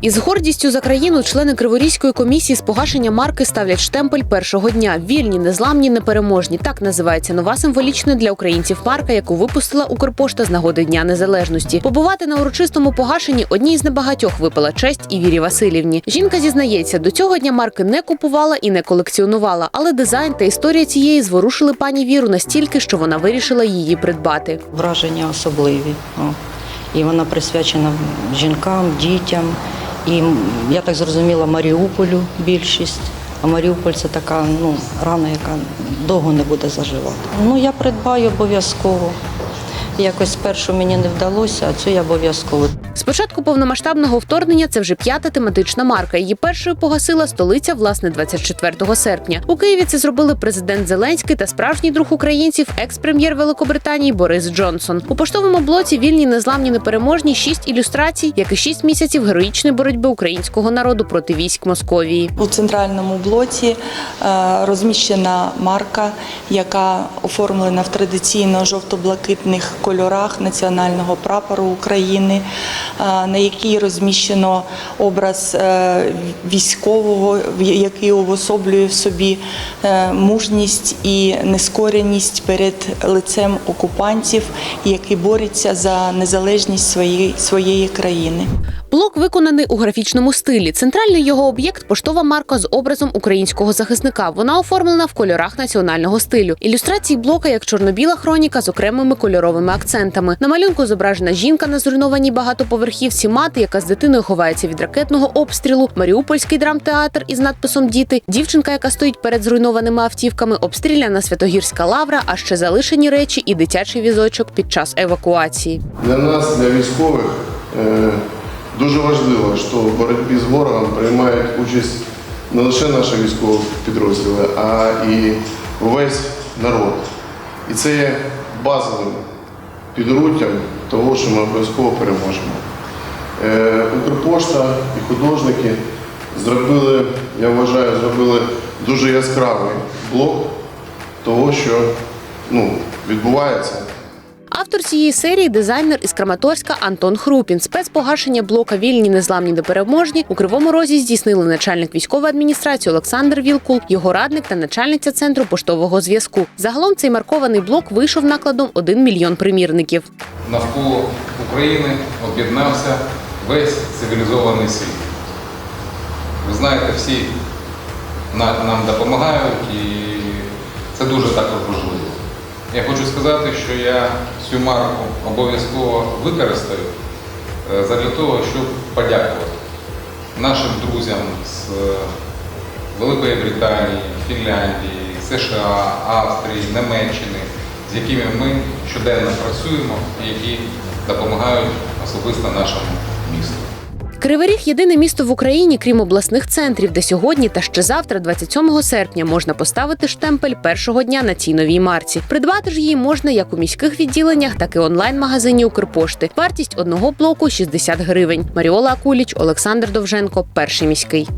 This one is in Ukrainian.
Із гордістю за країну члени Криворізької комісії з погашення марки ставлять штемпель першого дня. Вільні, незламні, непереможні. Так називається нова символічна для українців марка, яку випустила Укрпошта з нагоди Дня Незалежності. Побувати на урочистому погашенні одній з небагатьох випала честь і Вірі Васильівні. Жінка зізнається, до цього дня марки не купувала і не колекціонувала, але дизайн та історія цієї зворушили пані Віру настільки, що вона вирішила її придбати. враження особливі. І вона присвячена жінкам, дітям. І я так зрозуміла, Маріуполю більшість. А Маріуполь це така ну, рана, яка довго не буде заживати. Ну, я придбаю обов'язково. Якось спершу мені не вдалося, а цю я обов'язково. З початку повномасштабного вторгнення це вже п'ята тематична марка. Її першою погасила столиця власне 24 серпня. У Києві це зробили президент Зеленський та справжній друг українців, екс-прем'єр Великобританії Борис Джонсон. У поштовому блоці вільні незламні непереможні шість ілюстрацій, як і шість місяців героїчної боротьби українського народу проти військ Московії. У центральному блоці е, розміщена марка, яка оформлена в традиційно жовто-блакитних кольорах національного прапору України, е, на якій розміщено образ е, військового, який уособлює в собі е, мужність і нескореність перед лицем окупантів, які борються за незалежність своєї країни. Блок виконаний у графічному стилі. Центральний його об'єкт поштова марка з образом українського захисника. Вона оформлена в кольорах національного стилю. Ілюстрації блока як чорно-біла хроніка з окремими кольоровими акцентами. На малюнку зображена жінка на зруйнованій багатоповерхівці, мати, яка з дитиною ховається від ракетного обстрілу, Маріупольський драмтеатр із надписом Діти, дівчинка, яка стоїть перед зруйнованими автівками, обстріляна Святогірська лавра, а ще залишені речі і дитячий візочок під час евакуації. Для нас, для військових, е, дуже важливо, що в боротьбі з ворогом приймають участь не лише наші військові підрозділи, а і весь народ. І це є базовим підруттям того, що ми обов'язково переможемо. Е, Укрпошта і художники зробили, я вважаю, зробили дуже яскравий блок того, що ну, відбувається. Автор цієї серії дизайнер із Краматорська Антон Хрупін. Спецпогашення блока Вільні, незламні непереможні у Кривому Розі здійснили начальник військової адміністрації Олександр Вілкул, його радник та начальниця центру поштового зв'язку. Загалом цей маркований блок вийшов накладом 1 мільйон примірників. навколо України об'єднався весь цивілізований світ. Ви знаєте, всі нам допомагають і це дуже також важливо. Я хочу сказати, що я цю марку обов'язково використаю е, задля того, щоб подякувати нашим друзям з е, Великої Британії, Фінляндії, США, Австрії, Німеччини, з якими ми щоденно працюємо і які допомагають особисто нашому місту. Кривий Ріг – єдине місто в Україні, крім обласних центрів, де сьогодні та ще завтра, 27 серпня, можна поставити штемпель першого дня на цій новій марці. Придбати ж її можна як у міських відділеннях, так і онлайн-магазині Укрпошти. Вартість одного блоку 60 гривень. Маріола Акуліч, Олександр Довженко, перший міський.